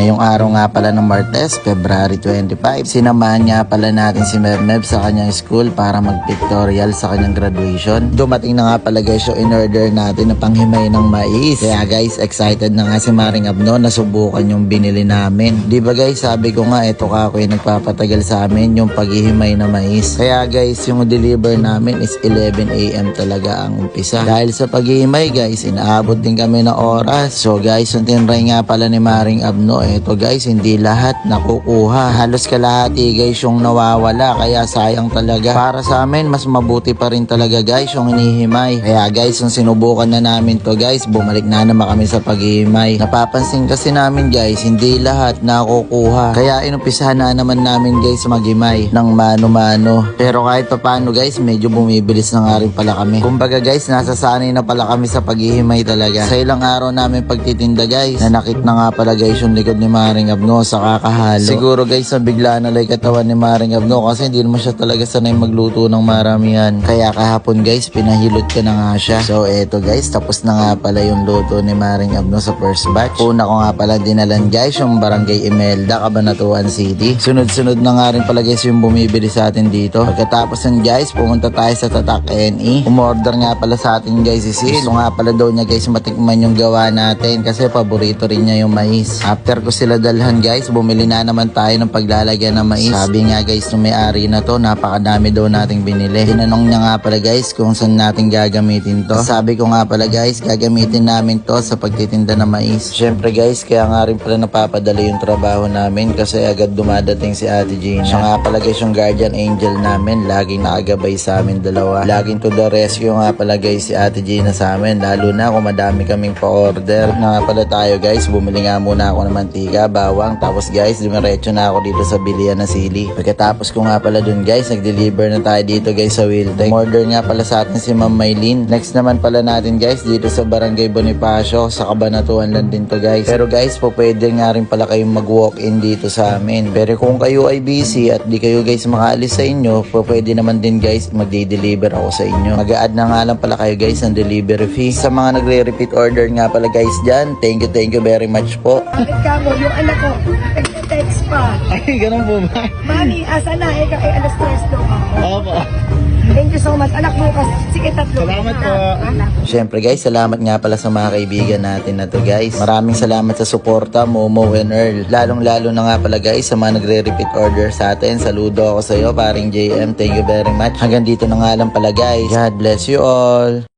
Ngayong araw nga pala ng Martes, February 25, sinamahan nga pala natin si Mermeb sa kanyang school para mag-pictorial sa kanyang graduation. Dumating na nga pala guys yung in-order natin na panghimay ng mais. Kaya guys, excited na nga si Maring Abno na subukan yung binili namin. Di ba guys, sabi ko nga, ito ka ako yung nagpapatagal sa amin yung paghihimay ng mais. Kaya guys, yung deliver namin is 11am talaga ang umpisa. Dahil sa paghihimay guys, inaabot din kami ng oras. So guys, yung tinry nga pala ni Maring Abno, eto guys, hindi lahat nakukuha. Halos kalahati guys yung nawawala, kaya sayang talaga. Para sa amin, mas mabuti pa rin talaga guys yung hinihimay. Kaya guys, yung sinubukan na namin to guys, bumalik na naman kami sa paghihimay. Napapansin kasi namin guys, hindi lahat nakukuha. Kaya inumpisahan na naman namin guys maghimay ng mano-mano. Pero kahit papano guys, medyo bumibilis na nga rin pala kami. Kumbaga guys, nasasanay na pala kami sa paghihimay talaga. Sa ilang araw namin pagtitinda guys, nanakit na nga pala guys yung likod ni Maring Abno sa kakahalo. Siguro guys, nabigla na like katawan ni Maring Abno kasi hindi naman siya talaga sanay magluto ng maramihan. Kaya kahapon guys, pinahilot ko na nga siya. So eto guys, tapos na nga pala yung luto ni Maring Abno sa first batch. Una ko nga pala dinalan guys yung Barangay Imelda, Cabanatuan City. Sunod-sunod na nga rin pala guys yung bumibili sa atin dito. Pagkatapos nun guys, pumunta tayo sa Tatak NE. Umorder nga pala sa atin guys si Sis. Gusto nga pala daw niya guys matikman yung gawa natin kasi paborito rin niya yung mais. After ko sila dalhan guys, bumili na naman tayo ng paglalagyan ng mais. Sabi nga guys nung may-ari na to, napakadami daw nating binili. Tinanong niya nga pala guys kung saan natin gagamitin to. Sabi ko nga pala guys, gagamitin namin to sa pagtitinda ng mais. Syempre guys, kaya nga rin pala napapadali yung trabaho namin kasi agad dumadating si Ate Gina. Siya nga pala guys yung guardian angel namin, laging nakagabay sa amin dalawa. Laging to the rescue nga pala guys si Ate Gina sa amin, lalo na kung madami kaming pa-order. Na nga pala tayo guys, bumili nga muna ako ng mantika, bawang, tapos guys, dumiretso na ako dito sa bilian na sili. Pagkatapos ko nga pala dun guys, nag-deliver na tayo dito guys sa Wiltec. Order nga pala sa atin si Ma'am Maylin. Next naman pala natin guys, dito sa Barangay Bonifacio, sa Cabanatuan lang din to guys. Pero guys, po pwede nga rin pala kayong mag-walk-in dito sa amin. Pero kung kayo ay busy at di kayo guys makaalis sa inyo, po pwede naman din guys, magde-deliver ako sa inyo. Mag-a-add na nga lang pala kayo guys ng delivery fee. Sa mga nagre-repeat order nga pala guys dyan, thank you, thank you very much po. Mo? Yung anak ko, nag-text pa. Ay, ganun po ba? Mami, asa na? Eh, kay alas 3 daw ako. Opo. Thank you so much. Anak bukas. Sige, tatlo. Salamat po. Anak. Siyempre guys, salamat nga pala sa mga kaibigan natin na to guys. Maraming salamat sa suporta, Momo and Earl. Lalong lalo na nga pala guys sa mga nagre-repeat order sa atin. Saludo ako sa iyo, paring JM. Thank you very much. Hanggang dito na nga lang pala guys. God bless you all.